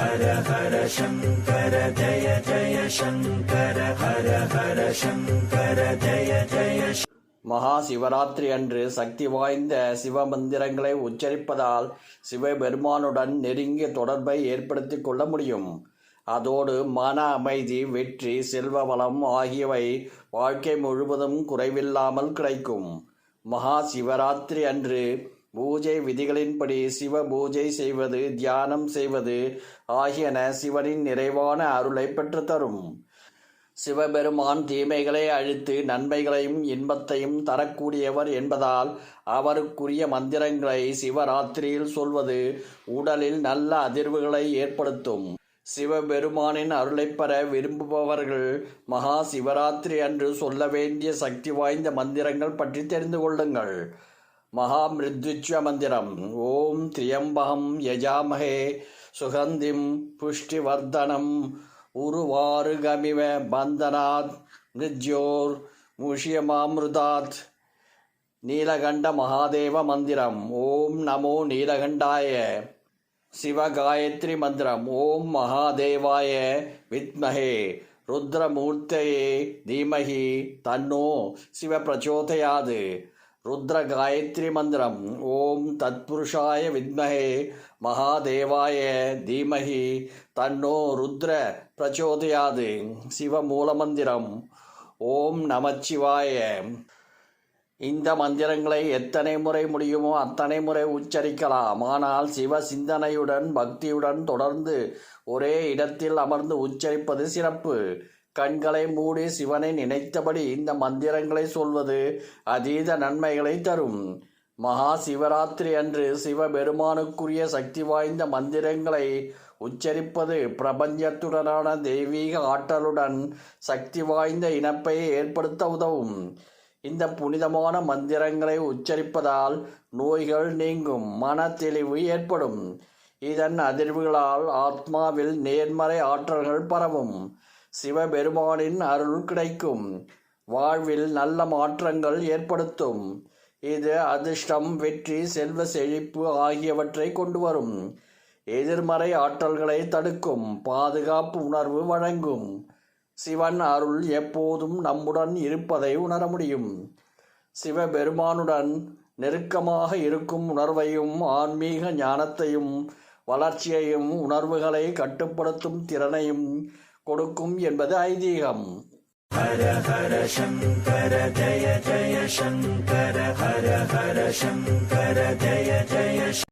ஹர ஹர சங்கர ஜய ஜய சங்கர ஹர ஹர சங்கர ஜய ஜய மகா சிவராத்திரி அன்று சக்தி வாய்ந்த சிவ மந்திரங்களை உச்சரிப்பதால் சிவபெருமானுடன் நெருங்கிய தொடர்பை ஏற்படுத்தி கொள்ள முடியும். அதோடு மன அமைதி வெற்றி செல்வ வளம் ஆகியவை வாழ்க்கை முழுவதும் குறைவில்லாமல் கிடைக்கும். மகா சிவராத்திரி அன்று பூஜை விதிகளின்படி சிவ பூஜை செய்வது தியானம் செய்வது ஆகியன சிவனின் நிறைவான அருளை பெற்றுத்தரும். சிவபெருமான் தீமைகளை அழித்து நன்மைகளையும் இன்பத்தையும் தரக்கூடியவர் என்பதால் அவருக்குரிய மந்திரங்களை சிவராத்திரியில் சொல்வது உடலில் நல்ல அதிர்வுகளை ஏற்படுத்தும். சிவபெருமானின் அருளை பெற விரும்புபவர்கள் மகா சிவராத்திரி அன்று சொல்ல வேண்டிய சக்தி வாய்ந்த மந்திரங்கள் பற்றி தெரிந்து கொள்ளுங்கள். மகா மந்திரம் ஓம் திரியம்பகம் யஜாமகே சுகந்திம் புஷ்டிவர்தனம் உருவாருகமிவ பந்தனாத் மிருத்யோர் முஷியமாமிருதாத் நீலகண்ட மகாதேவ மந்திரம் ஓம் நமோ நீலகண்டாய சிவகாயத்ரி மந்திரம் ஓம் மகாதேவாய வித்மகே ருத்ரமூர்த்தையே தீமகி தன்னோ சிவ பிரச்சோதயாது ருத்ர காயத்ரி மந்திரம் ஓம் தத்புருஷாய வித்மஹே. மகாதேவாய தீமஹி. தன்னோ ருத்ர பிரச்சோதயாது. சிவ மூலமந்திரம் ஓம் நமச்சிவாய. இந்த மந்திரங்களை எத்தனை முறை முடியுமோ அத்தனை முறை உச்சரிக்கலாம். ஆனால் சிவ சிந்தனையுடன் பக்தியுடன் தொடர்ந்து ஒரே இடத்தில் அமர்ந்து உச்சரிப்பது சிறப்பு. கண்களை மூடி சிவனை நினைத்தபடி இந்த மந்திரங்களை சொல்வது அதீத நன்மைகளை தரும். மகா சிவராத்திரி அன்று சிவபெருமானுக்குரிய சக்தி வாய்ந்த மந்திரங்களை உச்சரிப்பது பிரபஞ்சத்துடனான தெய்வீக ஆற்றலுடன் சக்தி வாய்ந்த இணைப்பை ஏற்படுத்த உதவும். இந்த புனிதமான மந்திரங்களை உச்சரிப்பதால் நோய்கள் நீங்கும் மன தெளிவு ஏற்படும். இதன் அதிர்வுகளால் ஆத்மாவில் நேர்மறை ஆற்றல்கள் பரவும். சிவபெருமானின் அருள் கிடைக்கும். வாழ்வில் நல்ல மாற்றங்கள் ஏற்படுத்தும். இது அதிர்ஷ்டம் வெற்றி செல்வ செழிப்பு ஆகியவற்றை கொண்டு வரும் எதிர்மறை ஆற்றல்களை தடுக்கும் பாதுகாப்பு உணர்வு வழங்கும். சிவன் அருள் எப்போதும் நம்முடன் இருப்பதை உணர முடியும். சிவபெருமானுடன் நெருக்கமாக இருக்கும் உணர்வையும் ஆன்மீக ஞானத்தையும் வளர்ச்சியையும் உணர்வுகளை கட்டுப்படுத்தும் திறனையும் கொடுக்கும் என்பது ஐதீகம். ஹர ஹர சங்கர ஜய ஜய சங்கர ஹர ஹர சங்கர ஜய